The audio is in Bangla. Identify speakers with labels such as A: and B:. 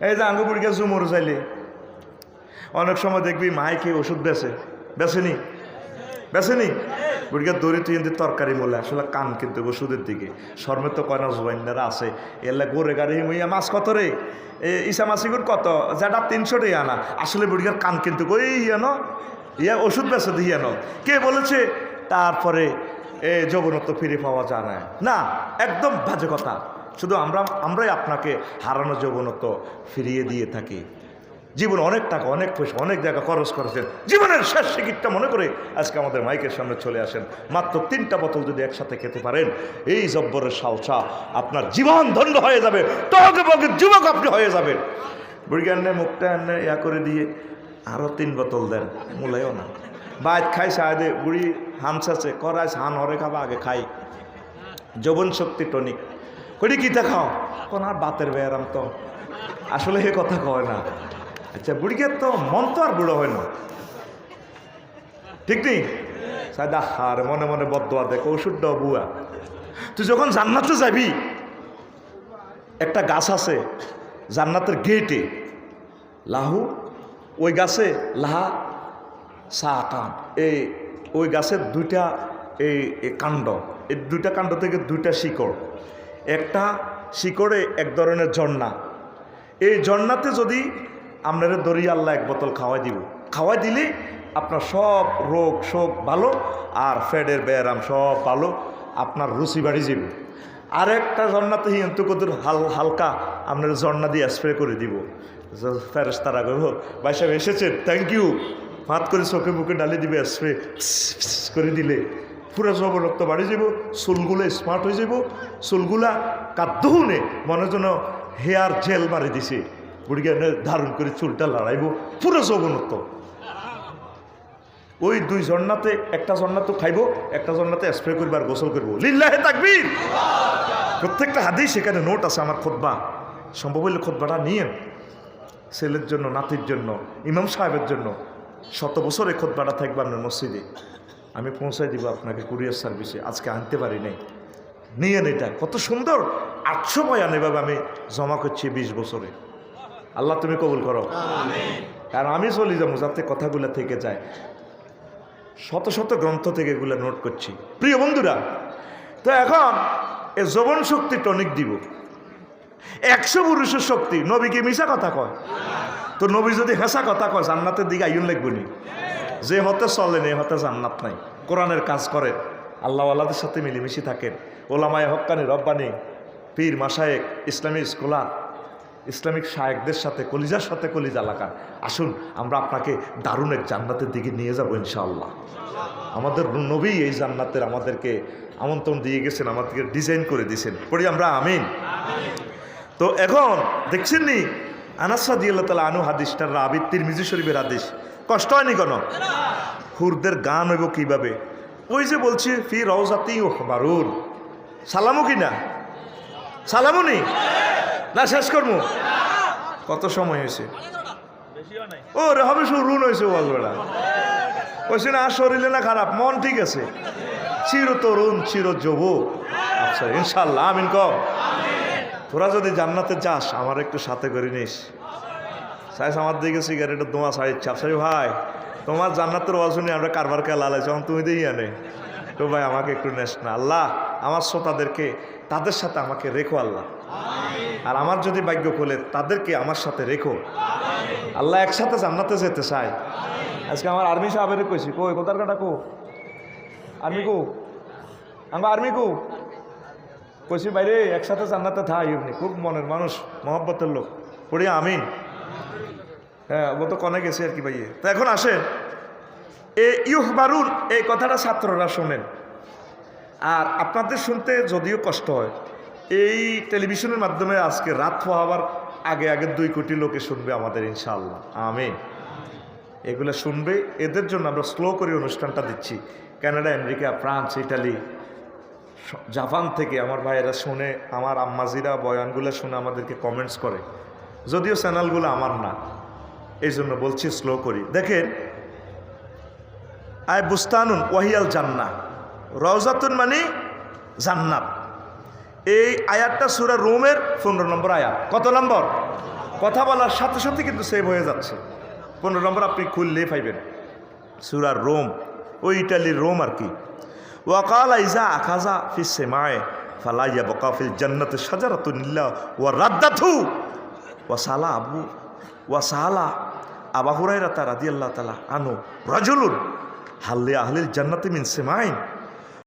A: এই যে আঙ্গু বুড়িকে জুমুর চাইলে। অনেক সময় দেখবি মাইকে ওষুধ বেছে বেছেনি বেছেনি বুড়িকে দড়ি তুই কিন্তু তরকারি মূলে, আসলে কান কিন্তু ওষুধের দিকে। শর্মে তো কয়না জোয়াইনারা আছে। এলে গোরে গাড়ি মুইয়া মাছ কত রে? ইসা মাসিগুর কত? যেটা তিনশো টাকা আনা। আসলে বুড়িকার কান কিন্তু কই ইয়ানো ইয়া ওষুধ বেছে দিয়ানো কে বলেছে? তারপরে এ, যৌবনত্ব ফিরে পাওয়া যায় না। না, একদম বাজে কথা। শুধু আমরা, আমরাই আপনাকে হারানো যৌবনত্ব ফিরিয়ে দিয়ে থাকি। জীবন অনেক টাকা, অনেক পয়সা, অনেক জায়গা খরচ করেছেন। জীবনের শেষ টিকিটটা মনে করে আজকে আমাদের মাইকের সামনে চলে আসেন। মাত্র তিনটা বোতল যদি একসাথে খেতে পারেন, এই জব্বরের সালসা আপনার জীবন ধন্য হয়ে যাবে। টকে বকে যুবক আপনি হয়ে যাবেন। বুড়ি আন্নে মুখটা আন্নে ইয়া করে দিয়ে আরও তিন বোতল দেন। মূলেও না। বাইত খাই সাহায্যে বুড়ি হামসাছে করাইস হান হরে খাবা, আগে খাই। যৌবন শক্তি টনিক। করি কিতা খাও? কোন আর বাতের ব্যায়াম তো। আসলে হে কথা কয় না। আচ্ছা বুড়িকে তো মন তো আর বুড়ো হয় না। ঠিক নেই? সাদা হার মনে মনে বদোয়া দেখো ওষুধটাও বুয়া। তুই যখন জান্নাতে যাবি, একটা গাছ আছে জান্নাতের গেটে লাহু, ওই গাছে লাহা, সা কান। এই ওই গাছের দুইটা এই কাণ্ড। এই দুইটা কাণ্ড থেকে দুইটা শিকড়। একটা শিকড়ে এক ধরনের ঝর্ণা। এই ঝর্ণাতে যদি আপনারা দরিয়া আল্লাহ এক বোতল খাওয়াই দিব। খাওয়াই দিলে আপনার সব রোগ শোক ভালো আর ফ্যাডের ব্যায়াম সব ভালো, আপনার রুচি বাড়ি যাবে। আর একটা ঝর্ণাতে হিয়ন্ত কদুর হাল, হালকা আপনার ঝর্ণা দিয়ে স্প্রে করে দিব। ফেরেস তারা গো ভাই সাহেব এসেছেন থ্যাংক ইউ ভাত করে চোখে মুখে ডালি দিবে স্প্রে করে দিলে। পুরো জবরক্ত বাড়ি যাব চুলগুলো স্মার্ট হয়ে যাব চুলগুলা কাদ্দুনে মনে যেন হেয়ার জেল মারি দিছে। বুড়িকে ধারণ করে চুলটা লড়াইব পুরো যৌবনত্ব ওই দুই ঝর্ণাতে একটা ঝর্ণা তো খাইবো, একটা ঝর্ণাতে স্প্রে করব আর গোসল করব লিল্লাহে তাকবীর প্রত্যেকটা হাতেই সেখানে নোট আছে আমার খোদবা সম্ভব হইলে খোদবাটা নিয়েন। ছেলের জন্য, নাতির জন্য, ইমাম সাহেবের জন্য। শত বছরে খোদবাটা থাকবে আপনার মসজিদে। আমি পৌঁছাই দিব আপনাকে কুরিয়ার সার্ভিসে। আজকে আনতে পারি নাই। নিয়েন এটা। কত সুন্দর। আটশো বয়ান এভাবে আমি জমা করছি বিশ বছরে। আল্লাহ তুমি কবুল করো। কারণ আমি চলি যাব যাতে কথাগুলো থেকে যায়। শত শত গ্রন্থ থেকে এগুলো নোট করছি। প্রিয় বন্ধুরা তো এখন এ যৌবন শক্তি টনিক দিব। একশো পুরুষের শক্তি। নবীকে মিশা কথা কয়? তো নবী যদি হেসা কথা কয় জান্নাতের দিকে আইন লাগবে নি? যে হতে চলেন এ হতে জান্নাত নাই। কোরআনের কাজ করেন আল্লাহ আল্লাহদের সাথে মিলেমিশে থাকেন। ওলামায় হক্কানি, রব্বানি, পীর মাসায়েক ইসলামী স্কলার, ইসলামিক শায়েকদের সাথে, কলিজার সাথে কলিজা লাগান। আসুন, আমরা আপনাকে দারুণ এক জান্নাতের দিকে নিয়ে যাব ইনশাআল্লাহ। আমাদের নবী এই জান্নাতের আমাদেরকে আমন্ত্রণ দিয়ে গেছেন, আমাদেরকে ডিজাইন করে দিয়েছেন। পড়ি আমরা, আমিন। তো এখন, দেখছেন নি? আনাসা দিয়ে তালা আনু হাদিসটার রাবিদ মিজু শরীফের হাদিস। কষ্ট হয়নি কেন? হুরদের গান হইব কীভাবে? ওই যে বলছি, ফি রওজাতি ও বারুর সালামু কি না? সালামু নি? না, শেষ করব কত সময় হয়েছে? ও, রে, হবে শুরুন হয়েছে বলবেলা কইছে না, শরীরে না খারাপ, মন ঠিক আছে। চির তরুণ, চির যুব আচ্ছা ইনশাল্লাহ আমিন ক তোরা যদি জান্নাতে যাস, আমার একটু সাথে করে নিস। সাইস, আমার দিকে সিগারেটের দোয়া সাইজ চাপসাই ভাই। তোমার জান্নাতের অজনী আমরা কারবার কে লালাইছি এখন তুমি দেখি আনে, তো ভাই আমাকে একটু নেস না। আল্লাহ, আমার শ্রোতাদেরকে, তাদের সাথে আমাকে রেখো আল্লাহ। আর আমার যদি ভাগ্য খোলে, তাদেরকে আমার সাথে রেখো। আল্লাহ একসাথে জান্নাতে যেতে চাই আজকে আমার আর্মি সাহেবের কইছি, কই, কোথার কাটা কো? আর্মি কো? আমার আর্মি কো? কইছি বাইরে একসাথে জান্নাতে থাই খুব মনের মানুষ, মহব্বতের লোক। পড়ি, আমিন। হ্যাঁ ও তো কনে গেছে আর কি ভাইয়ে। তো এখন আসেন। এ ইউহ বারুন, এই কথাটা ছাত্ররা শোনেন। আর আপনাদের শুনতে যদিও কষ্ট হয়, এই টেলিভিশনের মাধ্যমে আজকে রাত হওয়ার আগে আগে দুই কোটি লোকে শুনবে আমাদের, ইনশাআল্লাহ। আমিন। এগুলো শুনবে, এদের জন্য আমরা স্লো করে অনুষ্ঠানটা দিচ্ছি। Canada, America, France, Italy Japan থেকে আমার ভাইয়েরা শুনে, আমার আম্মাজিরা বয়ানগুলো শুনে আমাদেরকে কমেন্টস করে। যদিও চ্যানেলগুলো আমার না। এই জন্য বলছি স্লো করি। দেখেন, আয় বুস্তানুন ওয়াহিয়াল জান্না রওজাতুন মানে জান্নাত। এই আয়াতটা সুরা রোমের পনেরো নম্বর আয়াত। কত নম্বর? কথা বলার সাথে সাথে কিন্তু সেভ হয়ে যাচ্ছে। পনেরো নম্বর আপনি খুললে পাইবেন। সুরার রোম, ওই ইটালির রোম আর কি। ওয়াকাল আইজা আকাজা ফি সেমায় ফালাইয়া বকাফিল জান্নাত সাজারাতুল্লাহ ওয়া রাদ্দাথু ওয়া সালা আবু, ওয়া সালা আবা রাতা রাজি আল্লাহ তালা আনু রাজুলুন হাল্লে আহলিল জান্নাতি মিন সেমাইন।